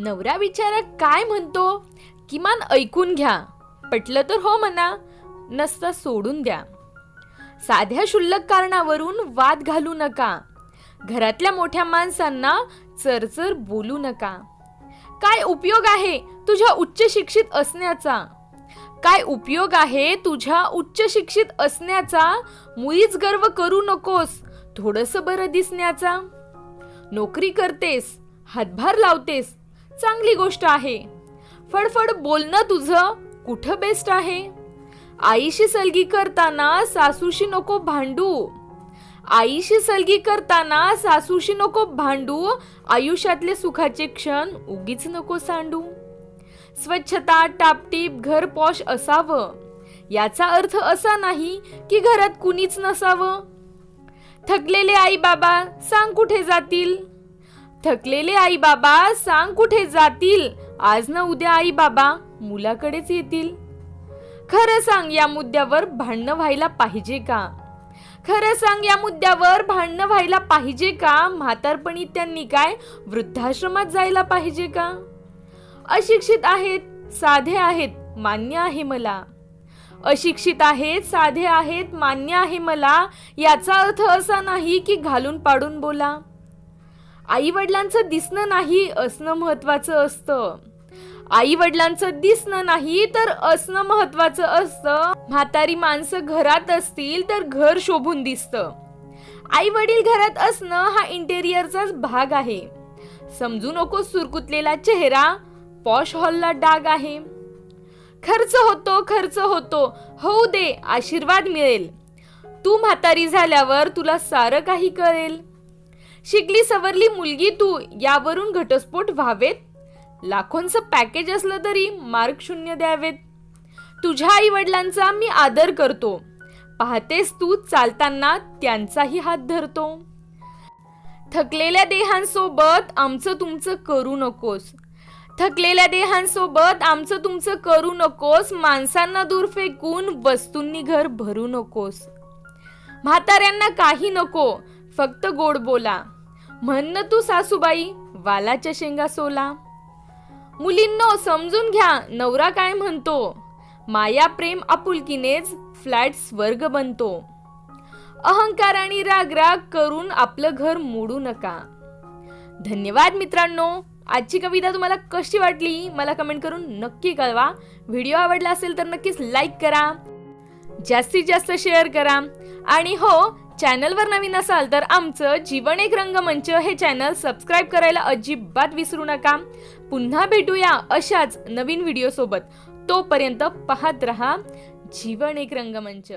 नवरा बिचारा काय म्हणतो? किमान ऐकून घ्या. पटलं तर हो म्हणा. नसता सोडून द्या. साध्या क्षुल्लक कारणावरून वाद घालू नका. घरातल्या मोठ्या माणसांना चरचर बोलू नका. काय उपयोग आहे तुझ्या उच्च शिक्षित असण्याचा? काय उपयोग आहे तुझ्या उच्च शिक्षित असण्याचा? मुळीच गर्व करू नकोस. थोडस बरं दिसण्याचा. नोकरी करतेस. हातभार लावतेस. चांगली गोष्ट आहे. फडफड बोलणं तुझं कुठं बेस्ट आहे? आईशी सलगी करताना सासूशी नको भांडू. आईशी सलगी करताना सासूशी नको भांडू. आयुष्यातले सुखाचे क्षण उगीच नको सांडू. स्वच्छता टापटीप घर पॉश असावं. याचा अर्थ असा नाही की घरात कुणीच नसावं. थकलेले आई बाबा सांग कुठे जातील? थकलेले आई बाबा सांग कुठे जातील? आज ना उद्या आई बाबा मुलाकडेच येतील. खरं सांग या मुद्द्यावर भांडणं व्हायला पाहिजे का? खरं सांग या मुद्द्यावर भांडणं व्हायला पाहिजे का? म्हातारपणी त्यांनी काय वृद्धाश्रमात जायला पाहिजे का? अशिक्षित आहेत साधे आहेत मान्य आहे मला. अशिक्षित आहेत साधे आहेत मान्य आहे मला. याचा अर्थ असा नाही की घालून पाडून बोला. आई वडिलांचं दिसणं नाही असणं महत्वाचं असतं. आई वडिलांचं दिसणं नाही तर असणं महत्वाचं असतं. म्हातारी माणसं घरात असतील तर घर शोभून दिसतं. आई वडील घरात असणं हा इंटेरियरचाच भाग आहे. समजू नको सुरकुतलेला चेहरा पॉश हॉलला डाग आहे. खर्च होतो खर्च होतो. होऊ दे आशीर्वाद मिळेल. तू म्हातारी झाल्यावर तुला सारं काही कळेल. शिकली सवरली मुलगी तू यावरून घटस्फोट व्हावेत? लाखोंचं पॅकेज असलं तरी मार्क शून्य द्यावेत. तुझ्या आई वडिलांचा मी आदर करतो. पाहतेस तू चालताना त्यांचाही हात धरतो. थकलेल्या देहांसोबत आमचं तुमचं करू नकोस. थकलेल्या देहांसोबत आमचं तुमचं करू नकोस. माणसांना दूर फेकून वस्तूंनी घर भरू नकोस. म्हाताऱ्यांना काही नको. फक्त गोड बोला. म्हण तू सासूबाई वालाच्या शेंगा सोला. मुलींनो समजून घ्या नवरा काय म्हणतो? माया प्रेम आपुलकीनेच फ्लॅट स्वर्ग बनतो. अहंकार आणि राग राग करून आपलं घर मोडू नका. धन्यवाद मित्रांनो. आजची कविता तुम्हाला कशी वाटली मला कमेंट करून नक्की कळवा. व्हिडिओ आवडला असेल तर नक्कीच लाईक करा. जास्तीत जास्त शेअर करा. आणि हो चॅनलवर नवीन असाल तर आमचं जीवन एक रंगमंच हे चॅनल सबस्क्राईब करायला अजिबात विसरू नका. पुन्हा भेटूया अशाच नवीन व्हिडिओसोबत. तोपर्यंत पाहत रहा जीवन एक रंगमंच.